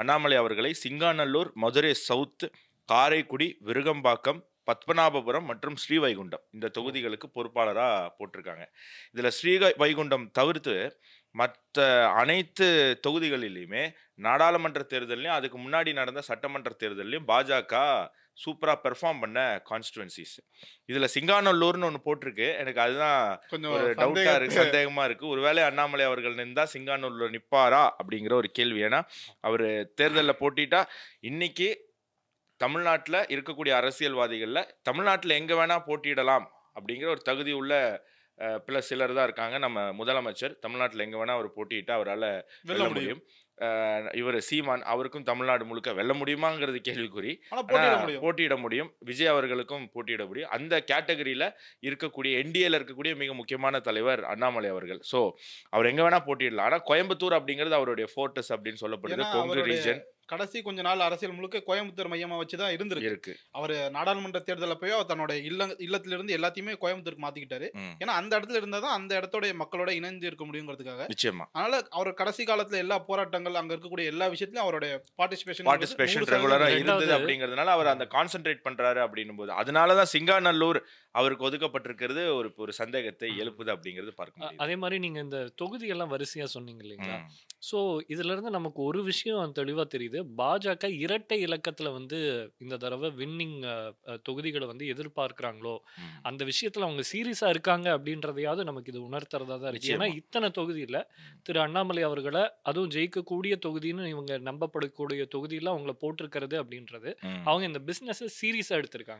அண்ணாமலை அவர்களை சிங்காநல்லூர் மதுரை சவுத் காரைக்குடி விருகம்பாக்கம் பத்மநாபபுரம் மற்றும் ஸ்ரீவைகுண்டம். இந்த தொகுதிகளுக்கு பொறுப்பாளராக போட்டிருக்காங்க. இதில் ஸ்ரீ வைகுண்டம் தவிர்த்து மற்ற அனைத்து தொகுதிகளிலையுமே நாடாளுமன்ற தேர்தல்லையும் அதுக்கு முன்னாடி நடந்த சட்டமன்ற தேர்தல்லையும் பாஜக சூப்பராக பெர்ஃபார்ம் பண்ண கான்ஸ்டுவன்சிஸ் இதில் சிங்காநல்லூர்னு ஒன்று போட்டிருக்கு. எனக்கு அதுதான் கொஞ்சம் ஒரு டவுட்டா இருக்கு சந்தேகத்துக்கு- சந்தேகமா இருக்கு. ஒருவேளை அண்ணாமலை அவர்கள் நின்றா சிங்கானூர்ல நிப்பாரா அப்படிங்கிற ஒரு கேள்வி. ஏன்னா அவர் தேர்தலில் போட்டிட்டா இன்னைக்கு தமிழ்நாட்டில் இருக்கக்கூடிய அரசியல்வாதிகளில் தமிழ்நாட்டில் எங்கே வேணா போட்டியிடலாம் அப்படிங்கிற ஒரு தகுதி உள்ள பில சிலர் தான் இருக்காங்க. நம்ம முதலமைச்சர் தமிழ்நாட்டில் எங்கே வேணா அவர் போட்டியிட்டா அவரால் வெல்ல முடியும். இவர் சீமான் அவருக்கும் தமிழ்நாடு முழுக்க வெல்ல முடியுமாங்கிறது கேள்விக்குறி. போட்டியிட முடியும். விஜய் அவர்களுக்கும் போட்டியிட முடியும். அந்த கேட்டகரியில இருக்கக்கூடிய என்டிஏல இருக்கக்கூடிய மிக முக்கியமான தலைவர் அண்ணாமலை அவர்கள். சோ அவர் எங்க வேணா போட்டியிடலாம். ஆனா கோயம்புத்தூர் அப்படிங்கிறது அவருடைய ஃபோர்டஸ் அப்படின்னு சொல்லப்படுது. கொங்கு ரீஜன். கடைசி கொஞ்ச நாள் அரசியல் முழுக்க கோயம்புத்தூர் மையமா வச்சுதான் இருந்திருக்கு. இருக்கு. அவர் நாடாளுமன்ற தேர்தல் அப்பயோ தன்னோட இல்ல இல்லத்துல இருந்து எல்லாத்தையுமே கோயம்புத்தூருக்கு மாத்திக்கிட்டாரு. ஏன்னா அந்த இடத்துல இருந்தா தான் அந்த இடத்தோட மக்களோட இணைந்து இருக்க முடியுங்கிறதுக்காக. நிச்சயமா. அதனால அவர் கடைசி காலத்துல எல்லா போராட்டங்கள் அங்க இருக்கக்கூடிய எல்லா விஷயத்திலயும் அவருடைய பார்ட்டிசிபேஷன் பார்ட்டிசிபேஷன் ரெகுலரா இருந்தது அப்படிங்கிறதுனால அவர் அந்த கான்சென்ட்ரேட் பண்றாரு அப்படின்னும் போது அதனாலதான் சிங்காநல்லூர் அவருக்கு ஒதுக்கப்பட்டிருக்கிறது ஒரு ஒரு சந்தேகத்தை எழுப்புது அப்படிங்கிறது பார்க்க அதே மாதிரி நீங்க இந்த தொகுதியெல்லாம் வரிசையா சொன்னீங்க இல்லைங்களா? ஸோ இதுல இருந்து நமக்கு ஒரு விஷயம் தெளிவா தெரியுது. பாஜக இரட்டை இலக்கத்துல வந்து இந்த தடவை வின்னிங் தொகுதிகளை வந்து எதிர்பார்க்கறாங்களோ. அந்த விஷயத்துல அவங்க சீரியஸா இருக்காங்க அப்படின்றதையாவது நமக்கு இது உணர்த்துறதா தான் இருக்கு ஏன்னா. இத்தனை தொகுதியில திரு அண்ணாமலை அவர்களை அதுவும் ஜெயிக்கக்கூடிய தொகுதின்னு இவங்க நம்பப்படக்கூடிய தொகுதியில அவங்கள போட்டிருக்கிறது அப்படின்றது. அவங்க இந்த பிசினஸ் சீரியஸா எடுத்திருக்காங்க